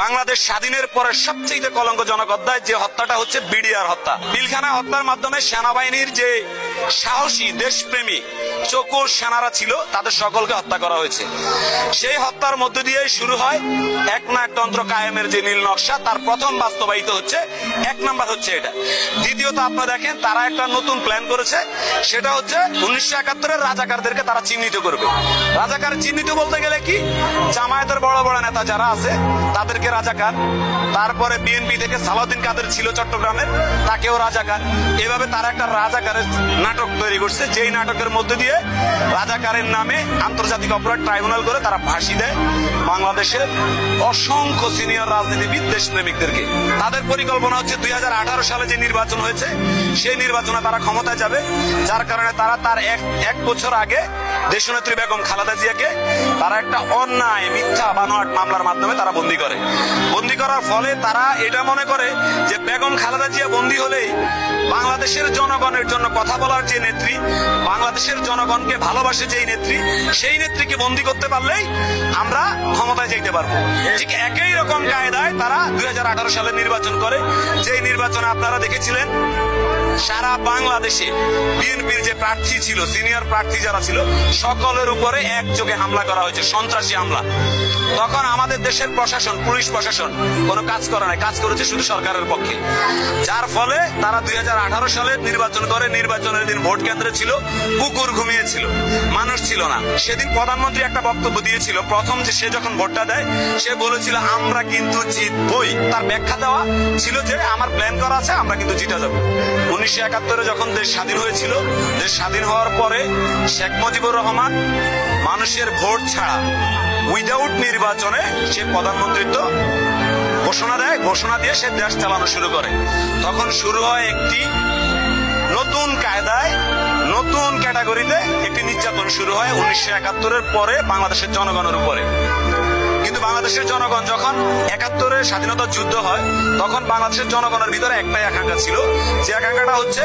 বাংলাদেশ স্বাধীনের পরে সবচেয়ে কলঙ্কজনক অধ্যায় যে হত্যাটা হচ্ছে বিডিআর হত্যা। বিলখানা হত্যার মাধ্যমে সেনাবাহিনীর যে সাহসী, দেশপ্রেমী, চকুর সেনারা ছিল, তাদের সকলকে হত্যা করা হয়েছে। সেই হত্যার মধ্য দিয়ে শুরু হয় এক নায়কতন্ত্র কায়েমের যে নীল নকশা, তার প্রথম বাস্তবায়িত হচ্ছে, এক নাম্বার হচ্ছে এটা। দ্বিতীয়ত আপনারা দেখেন, তারা একটা নতুন প্ল্যান করেছে, সেটা হচ্ছে উনিশশো একাত্তরের রাজাকারদেরকে তারা চিহ্নিত করবে। রাজাকার চিহ্নিত বলতে গেলে কি? জামায়াতের বড় বড় নেতা যারা আছে, তাদেরকে রাজাকার। তারপরে বিএনপি থেকে সালাউদ্দিন কাদের ছিল চট্টগ্রামের, তাকেও রাজাকার। এভাবে তারা একটা রাজাকারের নাটক তৈরি করছে। যেই নাটকের মধ্যে দিয়ে রাজাকারের নামে আন্তর্জাতিক অপরাধ ট্রাইব্যুনাল করে তারা ফাঁসি দেয় বাংলাদেশের অসংখ্য সিনিয়র রাজনীতিবিদ, দেশপ্রেমিকদেরকে। তাদের পরিকল্পনা হচ্ছে দুই হাজার আঠারো সালে যে নির্বাচন হয়েছে, সেই নির্বাচনে তারা ক্ষমতায় যাবে। যার কারণে তারা তার এক এক বছর আগে দেশনেত্রী বেগম খালেদা জিয়াকে তারা একটা অন্যায়, মিথ্যা, বানোয়াট মামলার মাধ্যমে তারা বন্দি করে। বন্দি করার ফলে তারা এটা মনে করে যে বেগম খালেদা জিয়া বন্দি হলেই বাংলাদেশের জনগণের জন্য কথা বলার যে নেত্রী, বাংলাদেশের জনগণকে ভালোবাসে যেই নেত্রী, সেই নেত্রীকে বন্দি করতে পারলেই আমরা ক্ষমতায় যেতে পারব। ঠিক একই রকম কায়দায় তারা দুই হাজার আঠারো সালে নির্বাচন করে। যেই নির্বাচনে আপনারা দেখেছিলেন, সারা বাংলাদেশে বিএনপির যে প্রার্থী ছিল, সিনিয়র প্রার্থী যারা ছিল সকলের উপরে একযোগে হামলা করা হয়েছে, সন্ত্রাসী হামলা। তখন আমাদের দেশের প্রশাসন, পুলিশ প্রশাসন কোনো কাজ করে নাই, কাজ করেছে শুধু সরকারের পক্ষে। যার ফলে তারা দুই সালে নির্বাচন করে, নির্বাচনের দিন ভোট কেন্দ্রে ছিল, কুকুর ঘুমিয়েছিল, মানুষ ছিল না। সেদিন প্রধানমন্ত্রী একটা বক্তব্য দিয়েছিল, প্রথম যে সে যখন ভোটটা দেয়, সে বলেছিল, আমরা কিন্তু জিতবই। তার ব্যাখ্যা দেওয়া ছিল যে, আমার প্ল্যান করা আছে, আমরা কিন্তু জিতে যাব। উনিশশো একাত্তরে যখন দেশ স্বাধীন হয়েছিল, দেশ স্বাধীন হওয়ার পরে শেখ মুজিবুর রহমান, মানুষের ভোট ছাড়া উইদাউট নির্বাচনে সে প্রধানমন্ত্রিত্ব ঘোষণা দেয়, ঘোষণা দিয়ে সে দেশ চালানো শুরু করে। তখন শুরু হয় একটি নতুন কায়দায়, নতুন ক্যাটাগরিতে একটি নির্যাতন শুরু হয় উনিশশো একাত্তরের পরে বাংলাদেশের জনগণের উপরে। কিন্তু বাংলাদেশের জনগণ যখন একাত্তরের স্বাধীনতা যুদ্ধ হয়, তখন বাংলাদেশের জনগণের ভিতরে একটাই আকাঙ্ক্ষা ছিল। যে আকাঙ্ক্ষাটা হচ্ছে,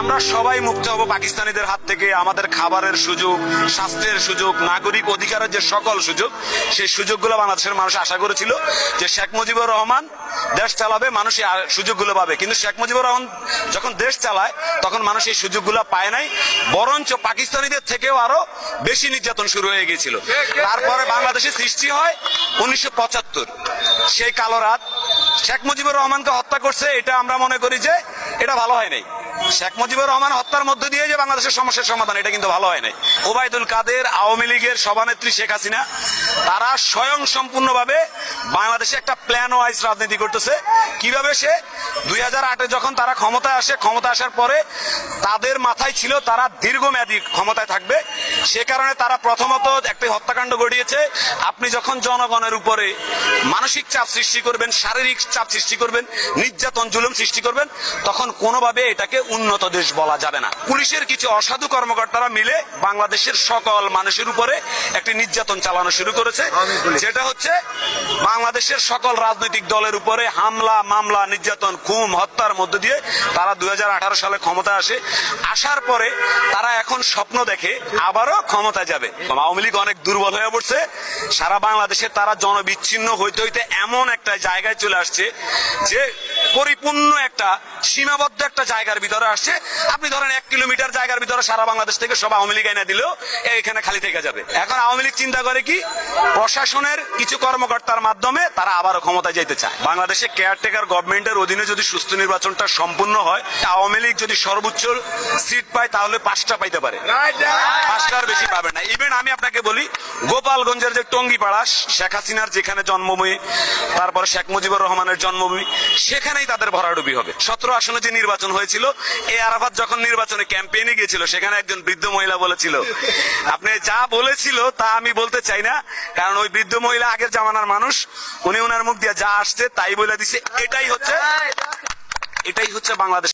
আমরা সবাই মুক্ত হব পাকিস্তানিদের হাত থেকে। আমাদের খাবারের সুযোগ, স্বাস্থ্যের সুযোগ, নাগরিক অধিকারের যে সকল সুযোগ, সেই সুযোগগুলো বাংলাদেশের মানুষ আশা করেছিল যে শেখ মুজিবুর রহমান দেশ চালাবে, মানুষ এই সুযোগগুলো পাবে। কিন্তু শেখ মুজিবুর রহমান যখন দেশ চালায়, তখন মানুষ এই সুযোগগুলো পায় নাই। বরঞ্চ পাকিস্তানিদের থেকেও আরও বেশি নির্যাতন শুরু হয়ে গিয়েছিল। তারপরে বাংলাদেশে সৃষ্টি হয় উনিশশো পঁচাত্তর। সেই কালো রাত, শেখ মুজিবুর রহমানকে হত্যা করছে, এটা আমরা মনে করি যে এটা ভালো হয় নাই। শেখ মুজিবুর রহমান হত্যার মধ্য দিয়ে যে বাংলাদেশের সমস্যার সমাধান, এটা কিন্তু ভালো হয় নাই ওবায়দুল কাদের, আওয়ামী লীগের সভানেত্রী শেখ হাসিনা, তারা স্বয়ং সম্পূর্ণভাবে বাংলাদেশে একটা প্ল্যান ওয়াইজ রাজনীতি করতেছে। কীভাবে সে? দুই যখন তারা ক্ষমতায় আসে ক্ষমতা আসার পরে তাদের মাথায় ছিল তারা দীর্ঘমেয়াদী ক্ষমতায় থাকবে। সে কারণে তারা প্রথমত একটি হত্যাকাণ্ড ঘটিয়েছে। আপনি যখন জনগণের উপরে মানসিক চাপ সৃষ্টি করবেন শারীরিক চাপ সৃষ্টি করবেন নির্যাতন জুলুম সৃষ্টি করবেন তখন কোনোভাবে এটাকে উন্নত দেশ বলা যাবে না। পুলিশের কিছু অসাধু কর্মকর্তারা মিলে বাংলাদেশের সকল মানুষের উপরে একটি নির্যাতন চালানো শুরু করেছে। যেটা হচ্ছে বাংলাদেশের সকল রাজনৈতিক দলের উপরে হামলা মামলা নির্যাতন খুন হত্যার মধ্য দিয়ে তারা দুই হাজার আঠারো সালে ক্ষমতা আসে। আসার পরে তারা এখন স্বপ্ন দেখে আবারও ক্ষমতা যাবে। আওয়ামী লীগ অনেক দুর্বল হয়ে পড়ছে। সারা বাংলাদেশে তারা জনবিচ্ছিন্ন হইতে হইতে এমন একটা জায়গায় চলে আসছে যে পরিপূর্ণ একটা, সীমাবদ্ধ একটা জায়গার ভিতরে আসছে। আপনি ধরেন এক কিলোমিটার জায়গার ভিতরে সারা বাংলাদেশ থেকে সব আওয়ামী লীগ এনে দিলেও এখানে খালি থেকে যাবে। এখন আওয়ামী লীগ চিন্তা করে কি? প্রশাসনের কিছু কর্মকর্তার মাধ্যমে তারা আবারও ক্ষমতায় যেতে চায়। বাংলাদেশে কেয়ারটেকার গভর্নমেন্টের অধীনে যদি সুস্থ নির্বাচনটা সম্পূর্ণ হয় আওয়ামী লীগ যদি সর্বোচ্চ সিট পায়, তাহলে পাঁচটা পাইতে পারে। পাঁচটার বেশি পাবে না। ইভেন আমি আপনাকে বলি, গোপালগঞ্জের যে টঙ্গিপাড়া, শেখ হাসিনার যেখানে জন্মভূমি, তারপরে শেখ মুজিবুর রহমানের জন্মভূমি সেখানেই তাদের ভরাডুবি হবে। সতেরো আসনে যে নির্বাচন হয়েছিল, এ আরাফাত যখন নির্বাচনে ক্যাম্পেইনে গিয়েছিল, সেখানে একজন বৃদ্ধ মহিলা বলেছিল, আপনি যা বলেছিল তা আমি বলতে চাই না, কারণ ওই বৃদ্ধ মহিলা আগের জামানার মানুষ, উনি উনার মুখ দিয়ে যা আসছে তাই বলে দিছে। এটাই হচ্ছে এটাই হচ্ছে বাংলাদেশ।